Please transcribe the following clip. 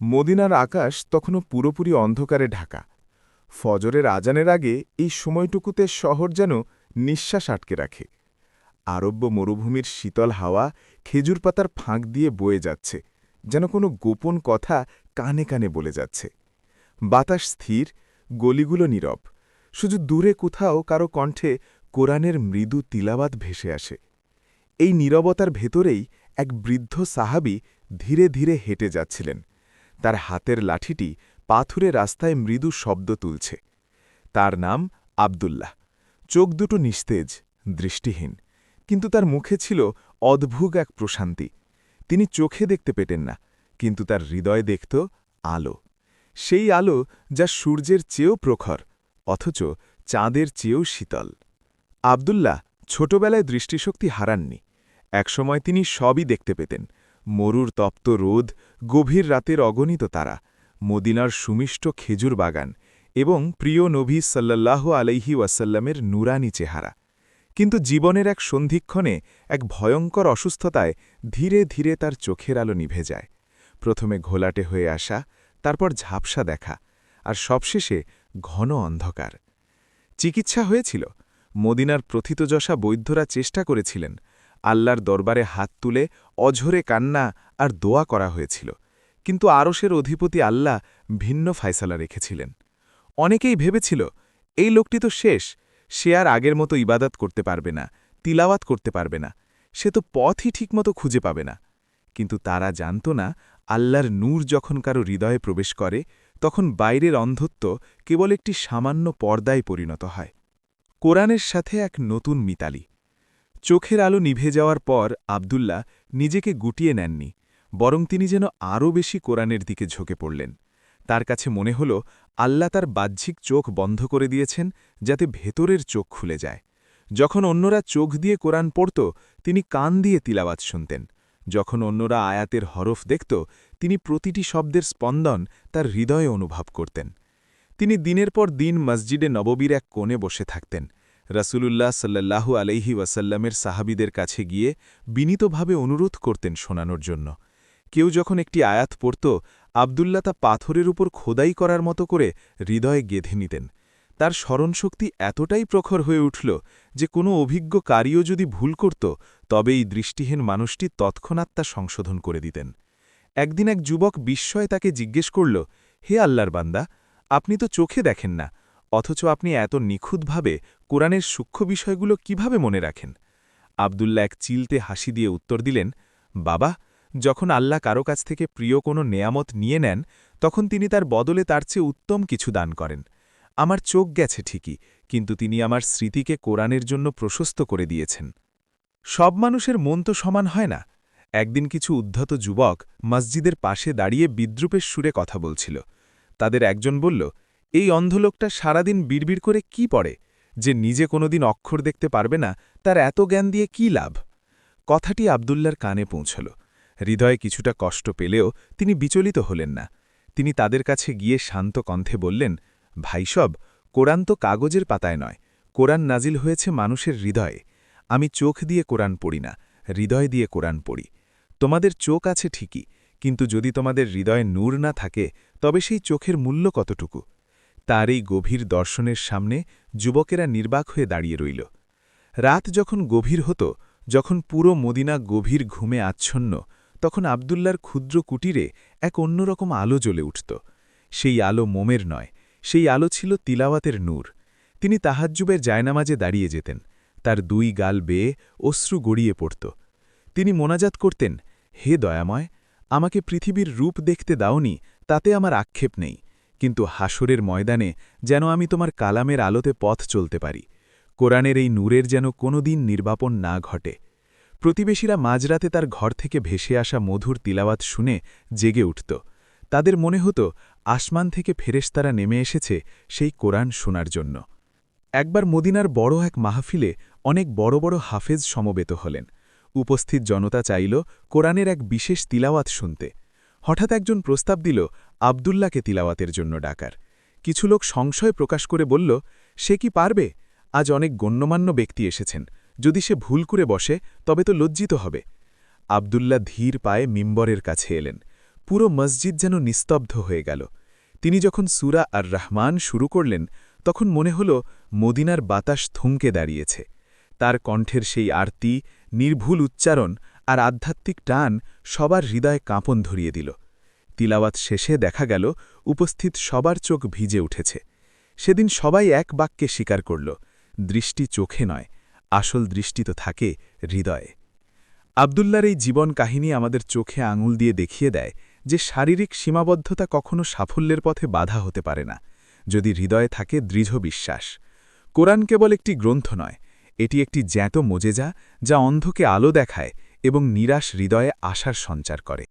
মদিনার আকাশ তখনও পুরোপুরি অন্ধকারে ঢাকা। ফজরের আজানের আগে এই সময়টুকুতে শহর যেন নিঃশ্বাস আটকে রাখে। আরব্য মরুভূমির শীতল হাওয়া খেজুর পাতার ফাঁক দিয়ে বয়ে যাচ্ছে, যেন কোনো গোপন কথা কানে কানে বলে যাচ্ছে। বাতাস স্থির, গলিগুলো নীরব, শুধু দূরে কোথাও কারও কণ্ঠে কোরআনের মৃদু তিলাবাত ভেসে আসে। এই নীরবতার ভেতরেই এক বৃদ্ধ সাহাবি ধীরে ধীরে হেঁটে যাচ্ছিলেন। তার হাতের লাঠিটি পাথুরে রাস্তায় মৃদু শব্দ তুলছে। তার নাম আবদুল্লাহ। চোখ দুটো নিস্তেজ, দৃষ্টিহীন, কিন্তু তার মুখে ছিল অদ্ভুত এক প্রশান্তি। তিনি চোখে দেখতে পেতেন না, কিন্তু তার হৃদয় দেখত আলো। সেই আলো যা সূর্যের চেয়েও প্রখর, অথচ চাঁদের চেয়েও শীতল। আবদুল্লাহ ছোটবেলায় দৃষ্টিশক্তি হারাননি। একসময় তিনি সবই দেখতে পেতেন। মরুর তপ্ত রোদ গভীর রাতের অগণিত তারা, মদিনার সুমিষ্ট খেজুর বাগান এবং প্রিয় নভী সাল্লাহ আলাইহি ওয়াসাল্লামের নুরানি চেহারা। কিন্তু জীবনের এক সন্ধিক্ষণে এক ভয়ঙ্কর অসুস্থতায় ধীরে ধীরে তার চোখের আলো নিভে যায়। প্রথমে ঘোলাটে হয়ে আসা, তারপর ঝাপসা দেখা আর সবশেষে ঘন অন্ধকার। চিকিৎসা হয়েছিল। মদিনার প্রথিতযশা বৈদ্যরা চেষ্টা করেছিলেন আল্লাহর দরবারে হাত তুলে অঝরে কান্না আর দোয়া করা হয়েছিল। কিন্তু আরসের অধিপতি আল্লাহ ভিন্ন ফায়সালা রেখেছিলেন। অনেকেই ভেবেছিল, এই লোকটি তো শেষ, সে আর আগের মতো ইবাদত করতে পারবে না, তিলাওয়াত করতে পারবে না, সে তো পথই ঠিকমতো খুঁজে পাবে না। কিন্তু তারা জানত না, আল্লাহর নূর যখন কারও হৃদয়ে প্রবেশ করে, তখন বাইরের অন্ধত্ব কেবল একটি সামান্য পর্দায় পরিণত হয়। কোরআনের সাথে এক নতুন মিতালি। চোখের আলো নিভে যাওয়ার পর আবদুল্লাহ নিজেকে গুটিয়ে নেননি, বরং তিনি যেন আরও বেশি কোরআনের দিকে ঝোঁকে পড়লেন। তার কাছে মনে হল, আল্লাহ তার বাহ্যিক চোখ বন্ধ করে দিয়েছেন যাতে ভেতরের চোখ খুলে যায়। যখন অন্যরা চোখ দিয়ে কোরআন পড়ত, তিনি কান দিয়ে তিলাবাত শুনতেন। যখন অন্যরা আয়াতের হরফ দেখত, তিনি প্রতিটি শব্দের স্পন্দন তার হৃদয়ে অনুভব করতেন। তিনি দিনের পর দিন মসজিদে নববীর এক কোণে বসে থাকতেন। রাসূলুল্লাহ সাল্লাল্লাহু আলাইহি ওয়াসাল্লামের সাহাবিদের কাছে গিয়ে বিনীতভাবে অনুরোধ করতেন শোনানোর জন্য। কেউ যখন একটি আয়াত পড়ত আবদুল্লা তা পাথরের উপর খোদাই করার মতো করে হৃদয়ে গেঁধে নিতেন। তার স্মরণশক্তি এতটাই প্রখর হয়ে উঠল যে কোনো অভিজ্ঞ কারিও যদি ভুল করত, তবে এই দৃষ্টিহীন মানুষটি তৎক্ষণাৎ তা সংশোধন করে দিতেন। একদিন এক যুবক বিস্ময়ে তাকে জিজ্ঞেস করল, হে আল্লাহর বান্দা, আপনি তো চোখে দেখেন না, অথচ আপনি এত নিখুঁতভাবে কোরআনের সূক্ষ্ম বিষয়গুলো কীভাবে মনে রাখেন? আবদুল্লা এক চিলতে হাসি দিয়ে উত্তর দিলেন, বাবা, যখন আল্লাহ কারও কাছ থেকে প্রিয় কোনো নেয়ামত নিয়ে নেন, তখন তিনি তার বদলে তার চেয়ে উত্তম কিছু দান করেন। আমার চোখ গেছে ঠিকই, কিন্তু তিনি আমার স্মৃতিকে কোরআনের জন্য প্রশস্ত করে দিয়েছেন। সব মানুষের মন তো সমান হয় না। একদিন কিছু উদ্ধত যুবক মসজিদের পাশে দাঁড়িয়ে বিদ্রুপের সুরে কথা বলছিল। তাদের একজন বলল, এই অন্ধলোকটা সারাদিন বিড়বিড় করে কি পড়ে? যে নিজে কোনোদিন অক্ষর দেখতে পারবে না, তার এত জ্ঞান দিয়ে কি লাভ? কথাটি আবদুল্লার কানে পৌঁছল। হৃদয়ে কিছুটা কষ্ট পেলেও তিনি বিচলিত হলেন না। তিনি তাদের কাছে গিয়ে শান্ত কণ্ঠে বললেন ভাইসব কোরআন তো কাগজের পাতায় নয়। কোরআন নাজিল হয়েছে মানুষের হৃদয়ে। আমি চোখ দিয়ে কোরআন পড়ি না, হৃদয় দিয়ে কোরআন পড়ি। তোমাদের চোখ আছে ঠিকই, কিন্তু যদি তোমাদের হৃদয়ে নূর না থাকে, তবে সেই চোখের মূল্য কতটুকু? তার এই গভীর দর্শনের সামনে যুবকেরা নির্বাক হয়ে দাঁড়িয়ে রইল। রাত যখন গভীর হতো, যখন পুরো মদিনা গভীর ঘুমে আচ্ছন্ন, তখন আবদুল্লার ক্ষুদ্র কুটিরে এক অন্যরকম আলো জ্বলে উঠত। সেই আলো মোমের নয়, সেই আলো ছিল তিলাওয়াতের নূর। তিনি তাহাজ্জুবের জায়নামাজে দাঁড়িয়ে যেতেন, তার দুই গাল বেয়ে অশ্রু গড়িয়ে পড়ত। তিনি মোনাজাত করতেন, হে দয়াময়, আমাকে পৃথিবীর রূপ দেখতে দাওনি, তাতে আমার আক্ষেপ নেই। কিন্তু হাসরের ময়দানে যেন আমি তোমার কালামের আলোতে পথ চলতে পারি। কোরআনের এই নূরের যেন কোনো দিন নির্বাপন না ঘটে। প্রতিবেশীরা মাঝরাতে তার ঘর থেকে ভেসে আসা মধুর তিলাওয়াত শুনে জেগে উঠত। তাদের মনে হতো, আসমান থেকে ফেরেশতারা নেমে এসেছে সেই কোরআন শোনার জন্য। একবার মদিনার বড় এক মাহফিলে অনেক বড় বড় হাফেজ সমবেত হলেন। উপস্থিত জনতা চাইল কোরআনের এক বিশেষ তিলাওয়াত শুনতে। হঠাৎ একজন প্রস্তাব দিল আবদুল্লাকে তিলাওয়াতের জন্য ডাকার। কিছু লোক সংশয় প্রকাশ করে বলল, সে কি পারবে? আজ অনেক গণ্যমান্য ব্যক্তি এসেছেন। যদি সে ভুল করে বসে, তবে তো লজ্জিত হবে। আবদুল্লা ধীর পায়ে মিম্বরের কাছে এলেন। পুরো মসজিদ যেন নিস্তব্ধ হয়ে গেল। তিনি যখন সুরা আর রহমান শুরু করলেন, তখন মনে হল মদিনার বাতাস থমকে দাঁড়িয়েছে। তার কণ্ঠের সেই আরতি, নির্ভুল উচ্চারণ আর আধ্যাত্মিক টান সবার হৃদয়ে কাঁপন ধরিয়ে দিল। তিলাওয়াত শেষে দেখা গেল, উপস্থিত সবার চোখ ভিজে উঠেছে। সেদিন সবাই এক বাক্যে স্বীকার করল, দৃষ্টি চোখে নয়, আসল দৃষ্টি তো থাকে হৃদয়ে। আবদুল্লার এই জীবন কাহিনী আমাদের চোখে আঙুল দিয়ে দেখিয়ে দেয় যে শারীরিক সীমাবদ্ধতা কখনো সাফল্যের পথে বাধা হতে পারে না, যদি হৃদয়ে থাকে দৃঢ় বিশ্বাস। কোরআন কেবল একটি গ্রন্থ নয়, এটি একটি জ্যাঁত মোজেজা যা অন্ধকে আলো দেখায় এবং নিরাশ হৃদয়ে আশার সঞ্চার করে।